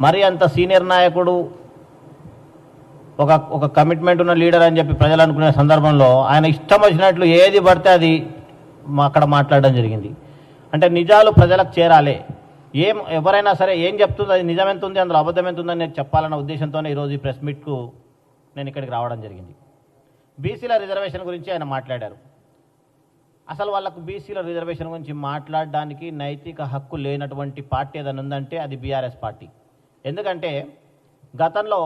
మరి అంత సీనియర్ నాయకుడు ఒక ఒక కమిట్మెంట్ ఉన్న లీడర్ అని చెప్పి ప్రజలు అనుకునే సందర్భంలో ఆయన ఇష్టం వచ్చినట్లు ఏది పడితే అది మా- అక్కడ మాట్లాడడం జరిగింది. అంటే నిజాలు ప్రజలకు చేరాలి. ఏం ఎవరైనా సరే ఏం చెప్తుంది అది నిజమెంత ఉంది అందులో అబద్ధం ఎంత ఉందని నేను చెప్పాలన్న ఉద్దేశంతోనే ఈరోజు ఈ ప్రెస్ మీట్కు నేను ఇక్కడికి రావడం జరిగింది. బీసీల రిజర్వేషన్ గురించి ఆయన మాట్లాడారు. అసలు వాళ్ళకు బీసీల రిజర్వేషన్ గురించి మాట్లాడడానికి నైతిక హక్కు లేనటువంటి పార్టీ ఏదైనా ఉందంటే అది బీఆర్ఎస్ పార్టీ. ఎందుకంటే గతంలో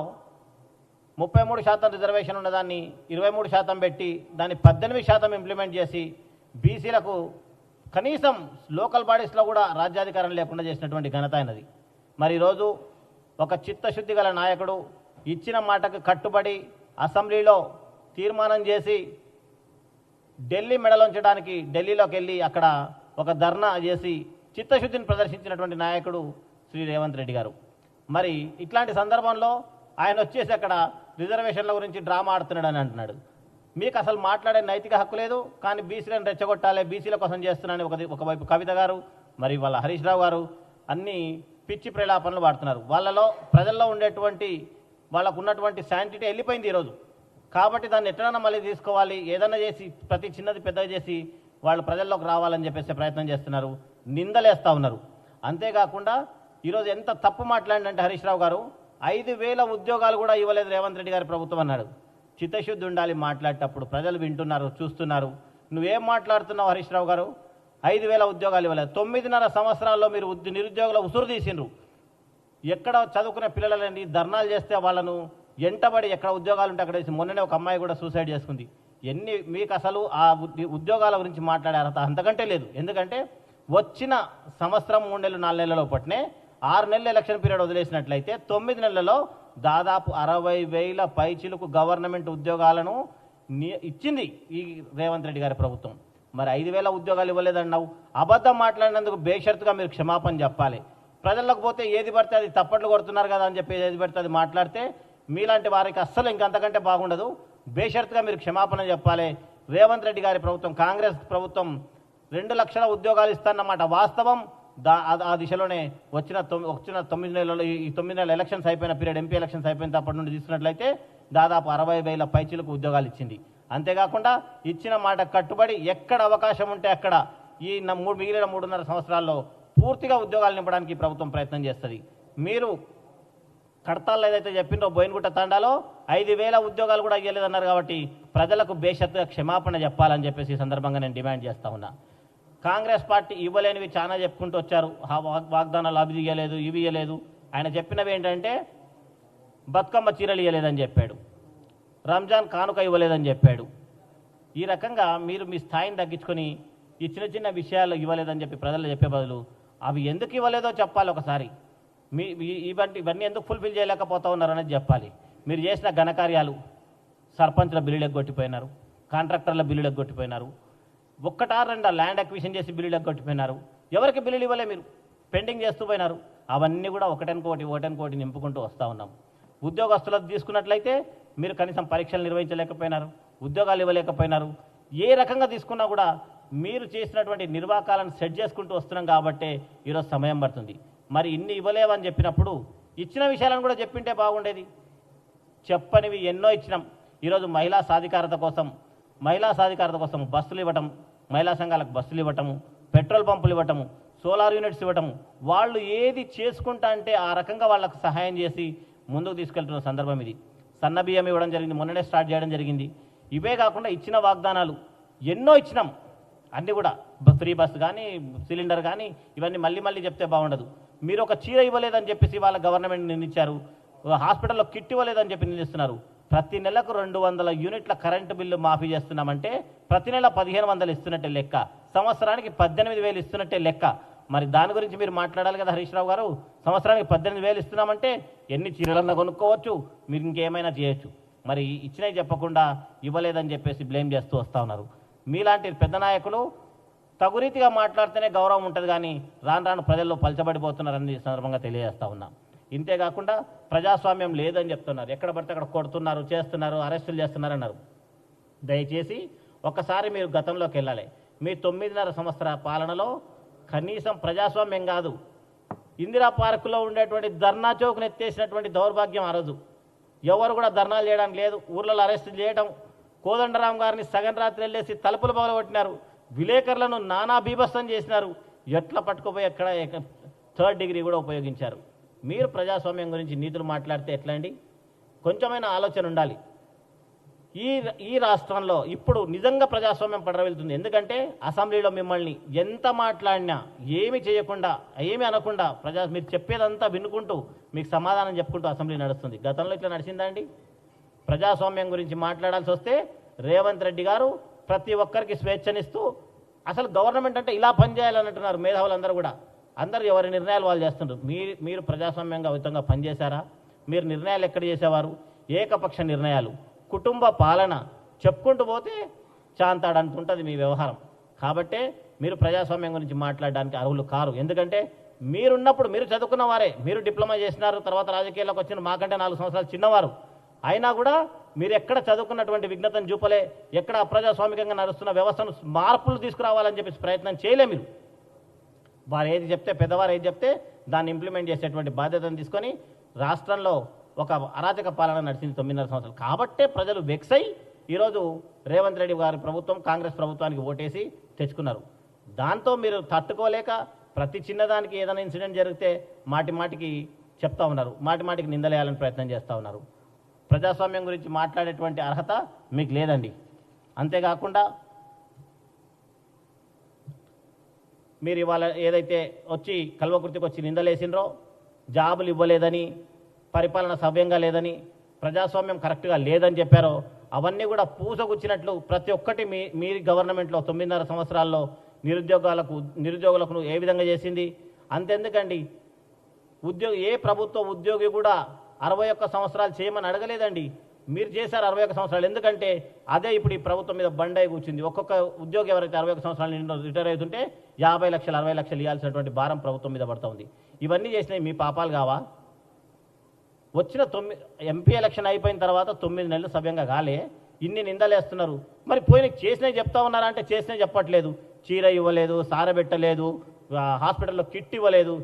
ముప్పై మూడు శాతం రిజర్వేషన్ ఉన్నదాన్ని ఇరవై మూడు శాతం పెట్టి దాన్ని పద్దెనిమిది శాతం ఇంప్లిమెంట్ చేసి బీసీలకు కనీసం లోకల్ బాడీస్లో కూడా రాజ్యాధికారం లేకుండా చేసినటువంటి ఘనత అయినది మరి ఈరోజు ఒక చిత్తశుద్ధి గల నాయకుడు ఇచ్చిన మాటకు కట్టుబడి అసెంబ్లీలో తీర్మానం చేసి ఢిల్లీ మెడలుంచడానికి ఢిల్లీలోకి వెళ్ళి అక్కడ ఒక ధర్నా చేసి చిత్తశుద్ధిని ప్రదర్శించినటువంటి నాయకుడు శ్రీ రేవంత్ రెడ్డి గారు. మరి ఇట్లాంటి సందర్భంలో ఆయన వచ్చేసి అక్కడ రిజర్వేషన్ల గురించి డ్రామా ఆడుతున్నాడు అని అంటున్నాడు. మీకు అసలు మాట్లాడే నైతిక హక్కు లేదు కానీ బీసీలను రెచ్చగొట్టాలి బీసీల కోసం చేస్తున్నానని ఒక ఒకవైపు కవిత గారు మరి వాళ్ళ హరీష్ రావు గారు అన్నీ పిచ్చి ప్రలాపనలు వాడుతున్నారు. వాళ్ళలో ప్రజల్లో ఉండేటువంటి వాళ్ళకు ఉన్నటువంటి శాంటిటీ వెళ్ళిపోయింది ఈరోజు. కాబట్టి దాన్ని ఎట్లైనా మళ్ళీ తీసుకోవాలి ఏదైనా చేసి ప్రతి చిన్నది పెద్దగా చేసి వాళ్ళు ప్రజల్లోకి రావాలని చెప్పేసి ప్రయత్నం చేస్తున్నారు. నిందలేస్తూ ఉన్నారు. అంతేకాకుండా ఈరోజు ఎంత తప్పు మాట్లాడినంటే హరీష్ రావు గారు ఐదు వేల ఉద్యోగాలు కూడా ఇవ్వలేదు రేవంత్ రెడ్డి గారి ప్రభుత్వం అన్నాడు. చిత్తశుద్ధి ఉండాలి మాట్లాడేటప్పుడు. ప్రజలు వింటున్నారు చూస్తున్నారు. నువ్వేం మాట్లాడుతున్నావు హరీష్ రావు గారు? ఐదు వేల ఉద్యోగాలు ఇవ్వలేదు. తొమ్మిదిన్నర సంవత్సరాల్లో మీరు ఉద్య- నిరుద్యోగుల ఉసురు తీసిండ్రు. ఎక్కడ చదువుకునే పిల్లలని ధర్నాలు చేస్తే వాళ్ళను ఎంటబడి ఎక్కడ ఉద్యోగాలు ఉంటే అక్కడ వేసి మొన్ననే ఒక అమ్మాయి కూడా సూసైడ్ చేసుకుంది. ఎన్ని మీకు అసలు ఆ ఉద్యోగాల గురించి మాట్లాడే అర్హత అంతకంటే లేదు. ఎందుకంటే వచ్చిన సంవత్సరం మూడు నెలలు నాలుగు నెలల పట్నే ఆరు నెలల ఎలక్షన్ పీరియడ్ వదిలేసినట్లయితే తొమ్మిది నెలలలో దాదాపు అరవై వేల పైచిలకు గవర్నమెంట్ ఉద్యోగాలను ఇచ్చింది ఈ రేవంత్ రెడ్డి గారి ప్రభుత్వం. మరి ఐదు వేల ఉద్యోగాలు ఇవ్వలేదన్నావు. అబద్ధం మాట్లాడినందుకు బేషరతుగా మీరు క్షమాపణ చెప్పాలి. ప్రజలకు పోతే ఏది పడితే అది తప్పట్లు కొడుతున్నారు కదా అని చెప్పి ఏది పడితే అది మాట్లాడితే మీలాంటి వారికి అస్సలు ఇంకంతకంటే బాగుండదు. బేషరతుగా మీరు క్షమాపణ చెప్పాలి. రేవంత్ రెడ్డి గారి ప్రభుత్వం కాంగ్రెస్ ప్రభుత్వం రెండు లక్షల ఉద్యోగాలు ఇస్తారన్నమాట వాస్తవం. దా ఆ- దిశలోనే వచ్చిన వచ్చిన తొమ్మిది నెలలు ఈ తొమ్మిది నెలల ఎలక్షన్స్ అయిపోయిన పీరియడ్ ఎంపీ ఎలక్షన్స్ అయిపోయిన అప్పటి నుండి తీసుకున్నట్లయితే దాదాపు అరవై వేల పైచీలకు ఉద్యోగాలు ఇచ్చింది. అంతేకాకుండా ఇచ్చిన మాట కట్టుబడి ఎక్కడ అవకాశం ఉంటే అక్కడ ఈ న- మూడు మిగిలిన మూడున్నర సంవత్సరాల్లో పూర్తిగా ఉద్యోగాలు నింపడానికి ప్రభుత్వం ప్రయత్నం చేస్తుంది. మీరు కడతాల్లో ఏదైతే చెప్పిందో బోయినగుట్ట తాండాలో ఐదు వేల ఉద్యోగాలు కూడా ఇవ్వలేదన్నారు కాబట్టి ప్రజలకు బేషత్తుగా క్షమాపణ చెప్పాలని చెప్పేసి ఈ సందర్భంగా నేను డిమాండ్ చేస్తా ఉన్నా. కాంగ్రెస్ పార్టీ ఇవ్వలేనివి చాలా చెప్పుకుంటూ వచ్చారు. ఆ వాగ్- వాగ్దానాలు అవి ఇవ్వలేదు ఇవి ఇవ్వలేదు ఆయన చెప్పినవి ఏంటంటే బతుకమ్మ చీరలు ఇవ్వలేదని చెప్పాడు. రంజాన్ కానుక ఇవ్వలేదని చెప్పాడు. ఈ రకంగా మీరు మీ స్థాయిని తగ్గించుకొని ఈ చిన్న చిన్న విషయాలు ఇవ్వలేదని చెప్పి ప్రజలు చెప్పే బదులు అవి ఎందుకు ఇవ్వలేదో చెప్పాలి ఒకసారి. మీ ఇవన్నీ ఇవన్నీ ఎందుకు ఫుల్ఫిల్ చేయలేకపోతా ఉన్నారు అనేది చెప్పాలి. మీరు చేసిన ఘనకార్యాలు సర్పంచ్ల బిల్లులు ఎగ్గొట్టిపోయినారు కాంట్రాక్టర్ల బిల్లులు ఎగ్గొట్టిపోయినారు ఒక్కటా రెండు ల్యాండ్ అక్విజిషన్ చేసి బిల్లులు ఎగ్గొట్టిపోయినారు. ఎవరికి బిల్లులు ఇవ్వలే మీరు? పెండింగ్ చేస్తూ పోయినారు. అవన్నీ కూడా ఒకటెనుకోటి ఒకటెనుకోటి నింపుకుంటూ వస్తూ ఉన్నాం. ఉద్యోగస్తులకు తీసుకున్నట్లయితే మీరు కనీసం పరీక్షలు నిర్వహించలేకపోయినారు ఉద్యోగాలు ఇవ్వలేకపోయినారు. ఏ రకంగా తీసుకున్నా కూడా మీరు చేసినటువంటి నిర్వాకాలను సెట్ చేసుకుంటూ వస్తున్నాం కాబట్టే ఈరోజు సమయం పడుతుంది. మరి ఇన్ని ఇవ్వలేవని చెప్పినప్పుడు ఇచ్చిన విషయాలను కూడా చెప్పింటే బాగుండేది. చెప్పనివి ఎన్నో ఇచ్చినాం. ఈరోజు మహిళా సాధికారత కోసం మహిళా సాధికారత కోసం బస్సులు ఇవ్వటం మహిళా సంఘాలకు బస్సులు ఇవ్వటము పెట్రోల్ పంపులు ఇవ్వటము సోలార్ యూనిట్స్ ఇవ్వటము వాళ్ళు ఏది చేసుకుంటా అంటే ఆ రకంగా వాళ్ళకు సహాయం చేసి ముందుకు తీసుకెళ్తున్న సందర్భం ఇది. సన్న బియ్యం ఇవ్వడం జరిగింది మొన్ననే స్టార్ట్ చేయడం జరిగింది. ఇవే కాకుండా ఇచ్చిన వాగ్దానాలు ఎన్నో ఇచ్చినాం. అన్నీ కూడా ఫ్రీ బస్ కానీ సిలిండర్ కానీ ఇవన్నీ మళ్ళీ మళ్ళీ చెప్తే బాగుండదు. మీరు ఒక చీర ఇవ్వలేదని చెప్పేసి వాళ్ళ గవర్నమెంట్ నిందించారు హాస్పిటల్లో కిట్ ఇవ్వలేదని చెప్పి నిందిస్తున్నారు ప్రతి నెలకు రెండు వందల యూనిట్ల కరెంటు బిల్లు మాఫీ చేస్తున్నామంటే ప్రతి నెల పదిహేను వందలు ఇస్తున్నట్టే లెక్క. సంవత్సరానికి పద్దెనిమిది వేలు ఇస్తున్నట్టే లెక్క. మరి దాని గురించి మీరు మాట్లాడాలి కదా హరీష్ రావు గారు? సంవత్సరానికి పద్దెనిమిది వేలు ఇస్తున్నామంటే ఎన్ని చీరలన్నా కొనుక్కోవచ్చు మీరు ఇంకేమైనా చేయొచ్చు. మరి ఇచ్చినవి చెప్పకుండా ఇవ్వలేదని చెప్పేసి బ్లేమ్ చేస్తూ వస్తూ ఉన్నారు. మీలాంటి పెద్ద నాయకులు తగురీతిగా మాట్లాడితేనే గౌరవం ఉంటుంది కానీ రాను రాను ప్రజల్లో పలచబడిపోతున్నారని ఈ సందర్భంగా తెలియజేస్తా ఉన్నా. ఇంతే కాకుండా ప్రజాస్వామ్యం లేదని చెప్తున్నారు. ఎక్కడ పడితే అక్కడ కొడుతున్నారు చేస్తున్నారు అరెస్టులు చేస్తున్నారు అన్నారు. దయచేసి ఒక్కసారి మీరు గతంలోకి వెళ్ళాలి. మీ తొమ్మిదిన్నర సంవత్సర పాలనలో కనీసం ప్రజాస్వామ్యం కాదు. ఇందిరా పార్కులో ఉండేటువంటి ధర్నా చౌక్ను ఎత్తేసినటువంటి దౌర్భాగ్యం ఆ రోజు. ఎవరు కూడా ధర్నాలు చేయడానికి లేదు. ఊర్లలో అరెస్ట్ చేయడం కోదండరాం గారిని సగం రాత్రి వెళ్ళేసి తలుపులు పగలగొట్టినారు. విలేకరులను నానా బీభత్సం చేసినారు. ఎట్లా పట్టుకుపోయి ఎక్కడ థర్డ్ డిగ్రీ కూడా ఉపయోగించారు. మీరు ప్రజాస్వామ్యం గురించి నీతులు మాట్లాడితే ఎట్లా అండి కొంచెమైనా ఆలోచన ఉండాలి. ఈ ఈ రాష్ట్రంలో ఇప్పుడు నిజంగా ప్రజాస్వామ్యం పడరవెళ్తుంది ఎందుకంటే అసెంబ్లీలో మిమ్మల్ని ఎంత మాట్లాడినా ఏమి చేయకుండా ఏమి అనకుండా ప్రజా మీరు చెప్పేదంతా వినుకుంటూ మీకు సమాధానం చెప్పుకుంటూ అసెంబ్లీ నడుస్తుంది. గతంలో ఇట్లా నడిచిందా అండి? ప్రజాస్వామ్యం గురించి మాట్లాడాల్సి వస్తే రేవంత్ రెడ్డి గారు ప్రతి ఒక్కరికి స్వేచ్ఛనిస్తూ అసలు గవర్నమెంట్ అంటే ఇలా పనిచేయాలని అంటున్నారు మేధావులందరూ కూడా. అందరూ ఎవరి నిర్ణయాలు వాళ్ళు చేస్తుంటారు మీరు మీరు ప్రజాస్వామ్యంగా విధంగా పనిచేశారా? మీరు నిర్ణయాలు ఎక్కడ చేసేవారు? ఏకపక్ష నిర్ణయాలు. కుటుంబ పాలన చెప్పుకుంటూ పోతే చాంతాడంటుంటుంది మీ వ్యవహారం. కాబట్టే మీరు ప్రజాస్వామ్యం గురించి మాట్లాడడానికి అర్హులు కారు. ఎందుకంటే మీరున్నప్పుడు మీరు చదువుకున్న వారే. మీరు డిప్లొమా చేసినారు తర్వాత రాజకీయాల్లోకి వచ్చిన మాకంటే నాలుగు సంవత్సరాలు చిన్నవారు. అయినా కూడా మీరు ఎక్కడ చదువుకున్నటువంటి విఘ్నతను చూపలే ఎక్కడ అప్రజాస్వామికంగా నడుస్తున్న వ్యవస్థను మార్పులు తీసుకురావాలని చెప్పేసి ప్రయత్నం చేయలే మీరు. వారు ఏది చెప్తే పెద్దవారు ఏది చెప్తే దాన్ని ఇంప్లిమెంట్ చేసేటువంటి బాధ్యతను తీసుకొని రాష్ట్రంలో ఒక అరాచక పాలన నడిచింది తొమ్మిదిన్నర సంవత్సరాలు. కాబట్టే ప్రజలు వెక్సై ఈరోజు రేవంత్ రెడ్డి గారి ప్రభుత్వం కాంగ్రెస్ ప్రభుత్వానికి ఓటేసి తెచ్చుకున్నారు. దాంతో మీరు తట్టుకోలేక ప్రతి చిన్నదానికి ఏదైనా ఇన్సిడెంట్ జరిగితే మాటి మాటికి చెప్తా ఉన్నారు. మాటి మాటికి నిందలేయాలని ప్రయత్నం చేస్తూ ఉన్నారు. ప్రజాస్వామ్యం గురించి మాట్లాడేటువంటి అర్హత మీకు లేదండి. అంతేకాకుండా మీరు ఇవాళ ఏదైతే వచ్చి కల్వకృతికి వచ్చి నిందలేసినరో జాబులు ఇవ్వలేదని పరిపాలన సవ్యంగా లేదని ప్రజాస్వామ్యం కరెక్ట్గా లేదని చెప్పారో అవన్నీ కూడా పూసగుచ్చినట్లు ప్రతి ఒక్కటి మీ మీ గవర్నమెంట్లో తొమ్మిదిన్నర సంవత్సరాల్లో నిరుద్యోగాలకు నిరుద్యోగులకు ఏ విధంగా చేసింది? అంతెందుకండి. ఉద్యోగ ఏ ప్రభుత్వ ఉద్యోగి కూడా అరవై ఒక్క సంవత్సరాలు చేయమని అడగలేదండి. మీరు చేశారు అరవై ఒక సంవత్సరాలు. ఎందుకంటే అదే ఇప్పుడు ఈ ప్రభుత్వం మీద బండై కూర్చుంది. ఒక్కొక్క ఉద్యోగి ఎవరైతే అరవై ఒక సంవత్సరాలు నిండు రిటైర్ అవుతుంటే యాభై లక్షలు అరవై లక్షలు ఇవ్వాల్సినటువంటి భారం ప్రభుత్వం మీద పడుతూ ఉంది. ఇవన్నీ చేసినవి మీ పాపాలు కావా? వచ్చిన తొమ్మిది ఎంపీ ఎలక్షన్ అయిపోయిన తర్వాత తొమ్మిది నెలలు సవ్యంగా కాలే. ఇన్ని నిందలేస్తున్నారు. మరి పోయిన చేసినవి చెప్తా ఉన్నారా అంటే చేసినవి చెప్పట్లేదు. చీర ఇవ్వలేదు సారబెట్టలేదు హాస్పిటల్లో కిట్ ఇవ్వలేదు.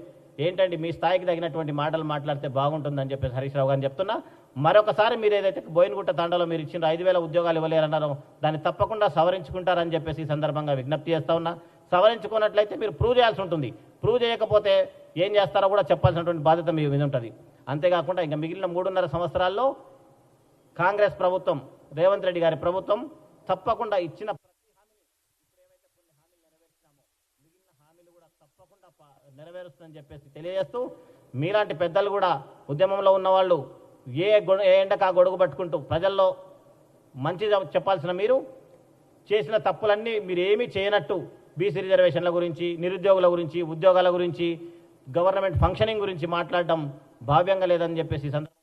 ఏంటండి మీ స్థాయికి తగినటువంటి మాటలు మాట్లాడితే బాగుంటుందని చెప్పేసి హరీష్ రావు గారిని చెప్తున్నా. మరొకసారి మీరు ఏదైతే బోయినగుట్ట తండలో మీరు ఇచ్చిన ఐదు వేల ఉద్యోగాలు ఇవ్వలేరన్నారో దాన్ని తప్పకుండా సవరించుకుంటారని చెప్పేసి ఈ సందర్భంగా విజ్ఞప్తి చేస్తా ఉన్నా. సవరించుకున్నట్లయితే మీరు ప్రూవ్ చేయాల్సి ఉంటుంది. ప్రూవ్ చేయకపోతే ఏం చేస్తారో కూడా చెప్పాల్సినటువంటి బాధ్యత మీ మీద ఉంటుంది. అంతేకాకుండా ఇంకా మిగిలిన మూడున్నర సంవత్సరాల్లో కాంగ్రెస్ ప్రభుత్వం రేవంత్ రెడ్డి గారి ప్రభుత్వం తప్పకుండా ఇచ్చిన హామీలు కూడా తప్పకుండా నెరవేరుస్తుందని చెప్పేసి తెలియజేస్తూ మీలాంటి పెద్దలు కూడా ఉద్యమంలో ఉన్నవాళ్ళు ఏ గొడ ఏ ఎండకు ఆ గొడుగు పట్టుకుంటూ ప్రజల్లో మంచి చెప్పాల్సిన మీరు చేసిన తప్పులన్నీ మీరు ఏమీ చేయనట్టు బీసీ రిజర్వేషన్ల గురించి నిరుద్యోగుల గురించి ఉద్యోగాల గురించి గవర్నమెంట్ ఫంక్షనింగ్ గురించి మాట్లాడడం భావ్యంగా లేదని చెప్పేసి ఈ